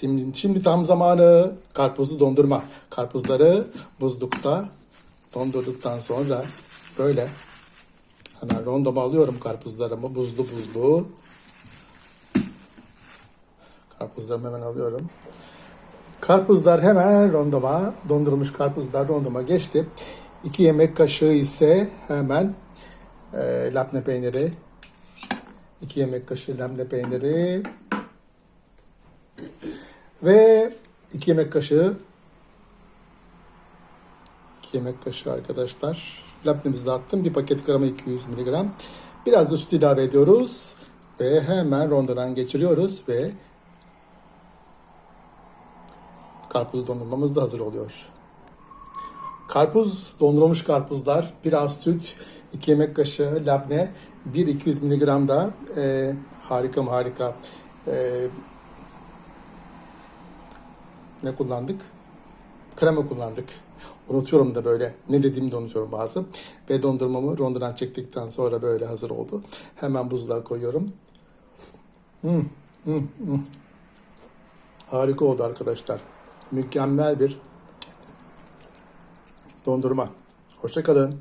Şimdi, şimdi tam zamanı karpuzlu dondurma. Karpuzları buzlukta dondurduktan sonra böyle hemen rondoma alıyorum karpuzlarımı buzlu buzlu. Karpuzlarımı hemen alıyorum. Karpuzlar hemen rondoma, dondurulmuş karpuzlar rondoma geçti. 2 yemek kaşığı ise hemen e, labne peyniri. 2 yemek kaşığı labne peyniri. Ve 2 yemek kaşığı 2 yemek kaşığı arkadaşlar. Labnemizi de attım. Bir paket krema 200 mg. Biraz da süt ilave ediyoruz. Ve hemen rondodan geçiriyoruz ve karpuz dondurmamız da hazır oluyor. Karpuz, dondurulmuş karpuzlar, biraz süt, 2 yemek kaşığı labne, 1-200 mg da e, harika mı harika e, ne kullandık? Krema kullandık. Unutuyorum da böyle. Ne dediğimi de unutuyorum bazı. Ve dondurmamı rondodan çektikten sonra böyle hazır oldu. Hemen buzluğa koyuyorum. Hmm, hmm, hmm. Harika oldu arkadaşlar. Mükemmel bir dondurma. Hoşçakalın.